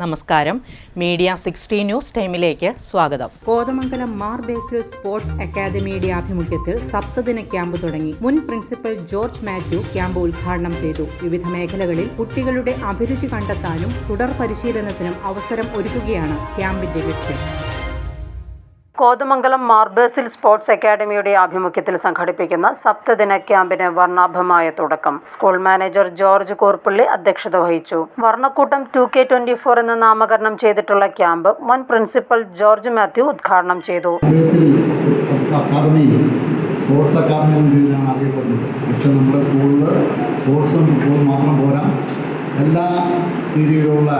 നമസ്കാരം. Media sixty news ടൈമിലേക്ക് സ്വാഗതം. കോതമംഗലം മാർ ബേസിൽ സ്പോർട്സ് അക്കാദമിയുടെ ആഭിമുഖ്യത്തിൽ സപ്തദിന ക്യാമ്പ് തുടങ്ങി. മുൻ പ്രിൻസിപ്പൽ ജോർജ് മാത്യു ക്യാമ്പ് ഉദ്ഘാടനം ചെയ്തു. വിവിധ മേഖലകളിൽ കുട്ടികളുടെ അഭിരുചി കണ്ടെത്താനും തുടർ പരിശീലനത്തിനും അവസരം ഒരുക്കുകയാണ് ക്യാമ്പിന്റെ ലക്ഷ്യം. കോതമംഗലം മാർബേസിൽ സ്പോർട്സ് അക്കാദമിയുടെ ആഭിമുഖ്യത്തിൽ സംഘടിപ്പിക്കുന്ന സപ്തദിന ക്യാമ്പിന് വർണാഭമായ തുടക്കം. സ്കൂൾ മാനേജർ ജോർജ് കോർപ്പള്ളി അധ്യക്ഷത വഹിച്ചു. വർണക്കൂട്ടം ടു കെ ട്വന്റി ഫോർ എന്ന് നാമകരണം ചെയ്തിട്ടുള്ള ക്യാമ്പ് മുൻ പ്രിൻസിപ്പൽ ജോർജ് മാത്യു ഉദ്ഘാടനം ചെയ്തു. സ്പോർട്സ് അക്കാദമി എന്ന രീതിയിലാണ് അറിയപ്പെടുന്നത്. പക്ഷെ നമ്മുടെ സ്കൂളിൽ സ്പോർട്സും ഫുട്ബോളും മാത്രം പോരാ. എല്ലാ രീതിയിലുള്ള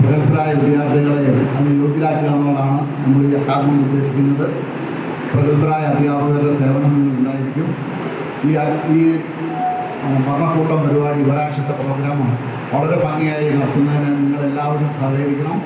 പ്രഗത്ഭരായ വിദ്യാർത്ഥികളെയും അത് യോഗ്യരാക്കുക അക്കാദമി ഉദ്ദേശിക്കുന്നത് പ്രഗത്ഭരായ അധ്യാപകരുടെ സേവനം ഉണ്ടായിരിക്കും. ഈ ഈ ഭരണക്കൂട്ടം പരിപാടി ഒരാഴ്ചത്തെ പ്രോഗ്രാമാണ്. വളരെ ഭംഗിയായി നടത്തുന്നതിന് നിങ്ങളെല്ലാവരും സഹകരിക്കണം.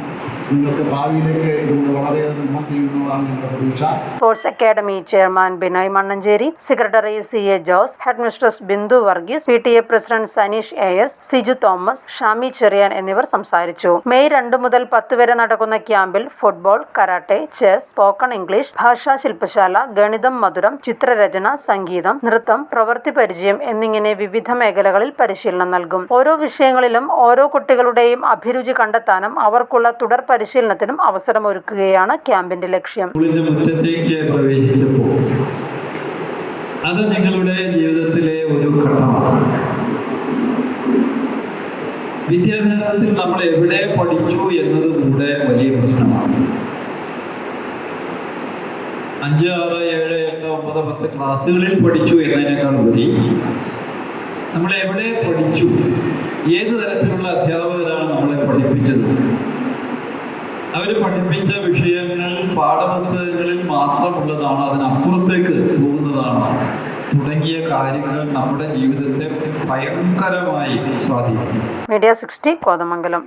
Sports academy chairman Binoy Mannancheri secretary C A Jose head mistress Bindu Varghese P T A president Saneesh A S Siju Thomas Shami Cherian എന്നിവർ സംസാരിച്ചു. മെയ് രണ്ട് മുതൽ പത്ത് വരെ നടക്കുന്ന ക്യാമ്പിൽ football karate chess spoken English ഭാഷാ ശില്പശാല ഗണിതം മധുരം ചിത്രരചന സംഗീതം നൃത്തം പ്രവൃത്തി പരിചയം എന്നിങ്ങനെ വിവിധ മേഖലകളിൽ പരിശീലനം നൽകും. ഓരോ വിഷയങ്ങളിലും ഓരോ കുട്ടികളുടെയും അഭിരുചി കണ്ടെത്താനും അവർക്കുള്ള തുടർ പരിശീലനത്തിനും അവസരമൊരുക്കുകയാണ് ക്യാമ്പിന്റെ ലക്ഷ്യം. അത് നിങ്ങളുടെ ജീവിതത്തിലെ ഒരു ഘട്ടമാണ്. വിദ്യാഭ്യാസത്തിൽ നമ്മൾ എവിടെ പഠിച്ചു എന്നത് നമ്മുടെ വലിയ പ്രശ്നമാണ്. അഞ്ച് ആറ് ഏഴ് എട്ട് ഒമ്പത് പത്ത് ക്ലാസ്സുകളിൽ പഠിച്ചു എന്നതിനേക്കാൾ ഉപരി നമ്മൾ എവിടെ പഠിച്ചു ഏത് തരത്തിലുള്ള അധ്യാപകരാണ് നമ്മളെ പഠിപ്പിച്ചത് അവർ പഠിപ്പിച്ച വിഷയങ്ങൾ പാഠപുസ്തകങ്ങളിൽ മാത്രമുള്ളതാണ് അതിനപ്പുറത്തേക്ക് പോകുന്നതാണ്. തുടങ്ങിയ കാര്യങ്ങൾ നമ്മുടെ ജീവിതത്തെ ഭയങ്കരമായി സ്വാധീനിക്കും മീഡിയ സിക്സ്റ്റി കോതമംഗലം.